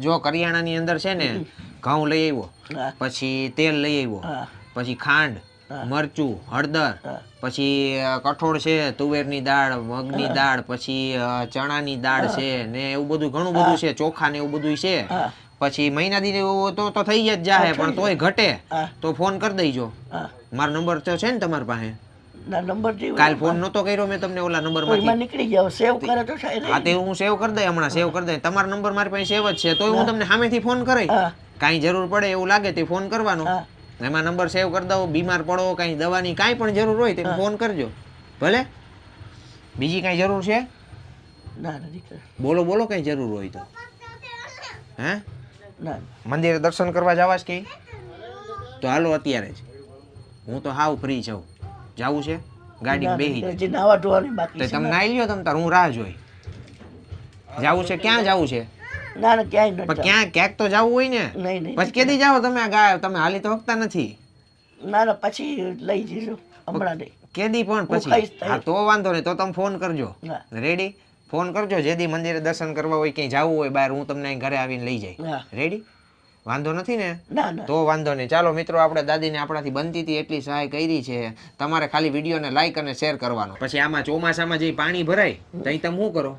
જો કરિયાણાની અંદર છે ને ઘઉં લઈ આવ્યો પછી તેલ લઈ આવ્યો પછી ખાંડ મરચું હળદર પછી કઠોળ છે તુવેરની દાળ મગની દાળ પછી ચણાની દાળ છે ને એવું બધું ઘણું બધું છે ચોખા ને એવું બધું છે. પછી મહિના દી તો તો થઈ જ જાહે પણ તોય ઘટે. તો ફોન કરી દઈજો મારો નંબર તો છે ને તમારી પાસે? ના નંબર જે કાલ ફોન નતો કર્યો મેં તમને ઓલા નંબરમાંથી. કોઈમાં નીકળી ગયો સેવ કરે તો થાય હા તે હું સેવ કરી દઈ હમણાં સેવ કરી દઈ. તમારો નંબર મારી પાસે સેવ જ છે તોય હું તમને સામેથી ફોન કરી કાંઈ જરૂર પડે એવું લાગે તે ફોન કરવાનો. એમાં નંબર સેવ કરી દઉં બીમાર પડો કાંઈ દવાની કાંઈ પણ જરૂર હોય તો ફોન કરજો. ભલે? બીજી કાંઈ જરૂર છે? ના બોલો બોલો કાંઈ જરૂર હોય તો. હે? મંદિરે દર્શન કરવા જવા કે? તો હાલો અત્યારે જ. હું તો હાવ ફ્રી છું. જાવું છે? ગાડી બેહી ના, હજી નાવા ધોવાની બાકી તો તમે નાઈ લ્યો તમ તાર હું રાહ જોઈ. જાવું છે? ક્યાં જાવું છે? ના ના ક્યાંય પણ નથી ક્યાં ક્યાંક તો જાવું હોય ને? નહીં નહીં પછી કેદી જાઓ તમે તમે હાલી તો હકતા નથી. ના ના પછી લઈ જઈશું હમણાં નહીં કેદી પણ પછી. હા તો વાંધો નહીં તો તમે ફોન કરજો. રેડી ફોન કરજો જેદી મંદિરે દર્શન કરવા હોય ક્યાંય જવું હોય બહાર હું તમને ઘરે આવીને લઈ જાય રેડી વાંધો નથી ને? તો વાંધો નહીં. ચાલો મિત્રો આપણે દાદીને આપણાથી બનતી હતી એટલી સહાય કરી છે. તમારે ખાલી વિડીયોને લાઈક અને શેર કરવાનો. પછી આમાં ચોમાસામાં જે પાણી ભરાય તઈ તમે શું કરો?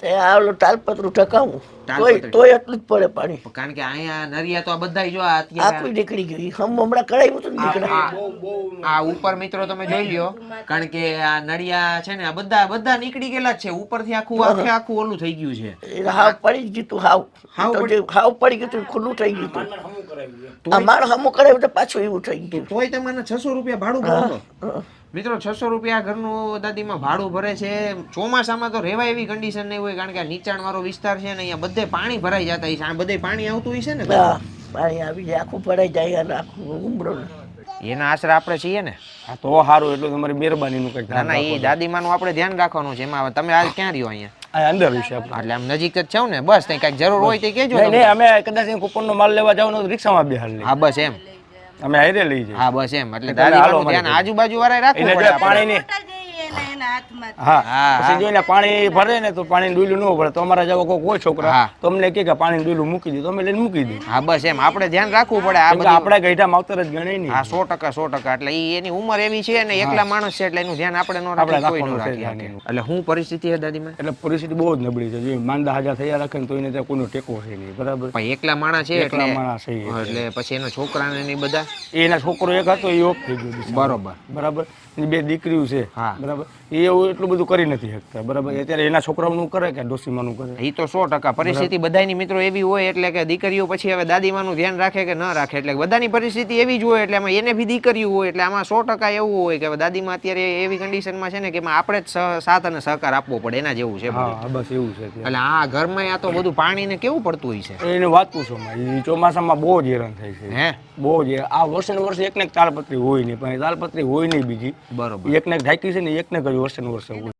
તે આ ઓલું તાલપત્રું ઢકાવું. તોય તોય એટલું જ પડે પાણી. કારણ કે અહીંયા નરિયા તો આ બધાય જો આ આખું નીકળી ગયું. હમ હમણાં હતું ને નીકળે આ આ ઉપર મિત્રો તમે જોઈ લ્યો કારણ કે આ નળિયા છે ને આ બધા બધા નીકળી ગયેલા છે. ઉપરથી આખું આખે આખું ઓલું થઈ ગયું છે. એ હાવ પડી ગયું તું હાવ. હાવ તો પડી ગયું તું ખુલ્લું થઈ ગયું તું. અમારું હમું કરાવ્યું તો પાછું એવું થઈ ગયું. તોય તમને છસો રૂપિયા ભાડું ભરો. મિત્રો છસો રૂપિયા ઘરનું દાદીમાં ભાડું ભરે છે. ચોમાસામાં તો રહેવાય એવી કન્ડિશન નહીં હોય કારણ કે આ નીચાણ વાળો વિસ્તાર છે ને અહીંયા બધે પાણી ભરાઈ જતા હોય છે. આ બધે પાણી આવતું હોય છે ને? પાણી આવી જાય આખું ભરાઈ જાય અને આખું ઉમરો. એના આશરે આપણે છીએ ને? હા તો સારું એટલું તમારી મહેરબાનીનું કંઈક ના ના એ દાદીમાનું આપણે ધ્યાન રાખવાનું છે. એમાં તમે આજ ક્યાં રહ્યો અહીંયા? અંદર વિશે એટલે આમ નજીક જ છો ને? બસ ત્યાં કાંઈક જરૂર હોય તો કહેજો નહીં અમે કદાચ કુપનનો માલ લેવા જાવ તો રિક્ષામાં બેહાલ લઈ હા બસ એમ. અમે હારે લઈ જઈએ. હા બસ એમ. એટલે ધ્યાન આજુબાજુ વાળા રાખવું પાણી પડે પાણીની હા. હા, પછી જો પાણી ભરે ને તો પાણી ડુલું ન ભરે. તો અમારા જેવો કોઈ કોઈ છોકરા. હા. તો અમને કે પાણી ડુલું મૂકી દીધું અમે લઈને મૂકી દીધું હા બસ એમ. આપણે ધ્યાન રાખવું પડે આ આપણે ગઈઢા માવતર જ ગણે નહીં. હા સો ટકા સો ટકા. એટલે એની ઉંમર એવી છે ને એકલા માણસ છે એટલે એનું ધ્યાન આપણે ન રાખીએ કોઈ ન રાખીએ એટલે હું પરિસ્થિતિ છે દાદીમાં? એટલે પરિસ્થિતિ બહુ જ નબળી છે. જો માંદા હાજા થયા રાખે ને તો એને ત્યાં કોઈનો ટેકો છે નહીં. બરાબર? પણ એકલા માણસ છે એકલા એટલે માણસ છે એટલે પછી એના છોકરાને ને બધા? એના છોકરો એક હતો એ ઓફ થઈ ગયો. બરોબર. બરાબર? બે દીકરીઓ છે. હા. બરાબર? એ એવું એટલું બધું કરી નથી શકતા બરાબર? અત્યારે એના છોકરાઓનું કરે કે ડોસીમાનું કરે? એ તો સો ટકા પરિસ્થિતિ બધાની મિત્રો એવી હોય એટલે કે દીકરીઓ પછી હવે દાદીમાનું ધ્યાન રાખે કે ન રાખે એટલે બધાની પરિસ્થિતિ એવી જ હોય એટલે આમાં એને બી દીકરીઓ હોય એટલે આમાં સો ટકા એવું હોય કે દાદીમાં અત્યારે એવી કન્ડિશનમાં છે ને કે આપણે જ સાથ અને સહકાર આપવો પડે એના જેવું છે બસ એવું છે એટલે આ ઘરમાં આ તો બધું પાણી ને કેવું પડતું હોય છે? એને વાત પૂછો ચોમાસામાં બહુ જ હેરાન થાય છે. હે? બહુ જ આ વર્ષે ને વર્ષે એક ને એક તાલપત્રી હોય નહીં પણ તાલપત્રી હોય નહીં બીજી. બરોબર. એક ને એક ઢાંકી છે ને એક ને એક જ વર્ષે ને વર્ષે હોય